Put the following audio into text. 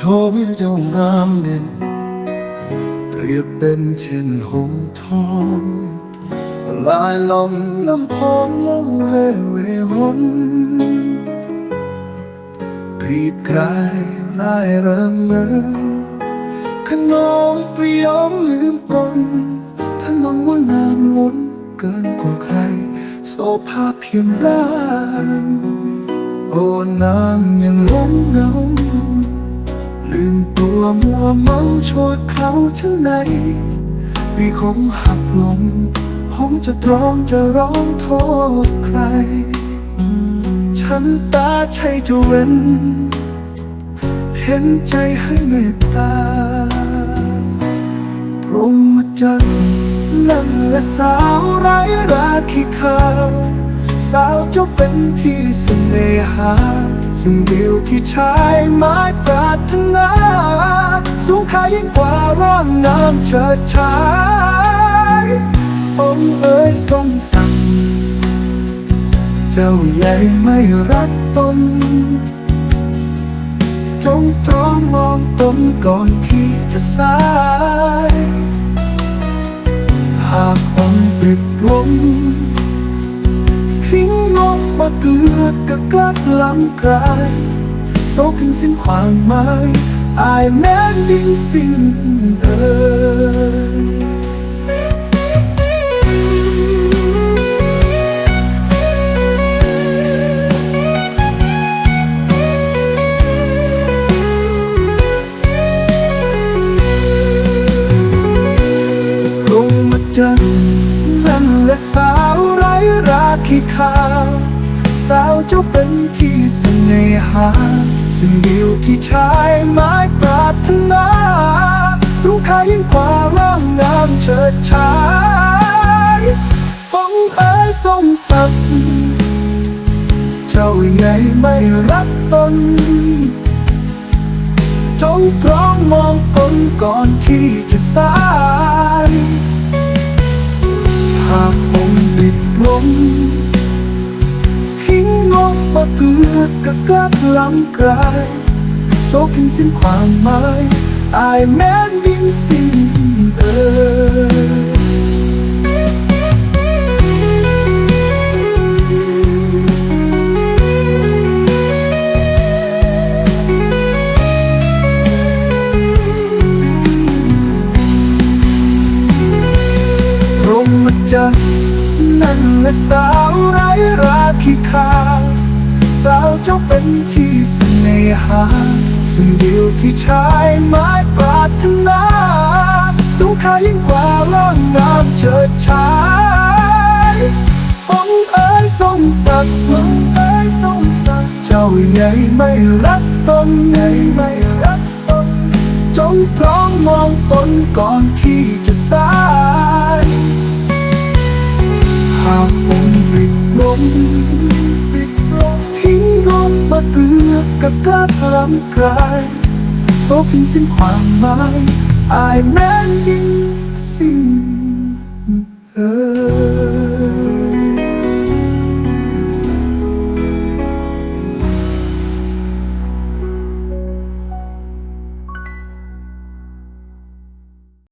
ชมเจ้างามเด่นเปรียบเป็นเช่นหงทองลายลมน้ำพองลงเวเวหนกรีดกรายรายเริงเมืองขนองไปยอมลืมตนถนนว่างามล้นเกินกว่าใคร โสภาเพียงร่างโอ้นางยังหลงเงา ลืมตัวมัวเมาโชดเขาชั้นในปีคงหักลงผมจะตรองจะร้องโทษใคร ฉันตาใช่จะเว้น เห็นใจให้เมตตาพรหมจันทร์นั่นและสาวไร้ราคีขาว สาวเจ้าเป็นที่เสน่หา สิ่งเดียวที่ชายไม้ปรารถนาสูงค่ายิ่งกว่าร่างน้ำเฉิดฉายองเอ๋ยทรงสั่ง เจ้าใหญ่ไม่รักตนจงตรองมองตนก่อนที่จะสาย หากองปิดลง กกะกลักล้ำกลายโซขึ้นสิ้นความหมายอายแม้ดิ้งสิ้นเอ่ยพรหมจันทร์นั่นและสาวไร้ราคีขาว สาวเจ้าเป็นที่เสน่หา สิ่งเดียวที่ชายไม้ปรารถนาสูงค่ายิ่งกว่าร่างงามเฉิดฉายองเอ๋ยทรงศักดิ์เจ้าใหญ่ไม่รักตนจงตรองมองตนก่อนที่จะสายหาก เกือกกะกลักลำไกลายโซกินสิ้นความหมายอายแม้นบินสิ้นเอ่ยจันนั่นและสาวไร้ราคีขา สาวเจ้าเป็นที่เสน่หาสิ่งเดียวที่ชายไม้ปรารถนาสูงค่ายิ่งกว่าร่างงามเฉิดฉายองเอ๋ยทรงศักดิ์องเอ๋ยทรงศักดิ์เจ้าใหญ่ไม่รักตนใหญ่ไม่รักตนจงพร้อมมองตนก่อนที่จะสาย ก็กล้าทำกายโซกินสิ้นความหมายอายแม้นยิ่ง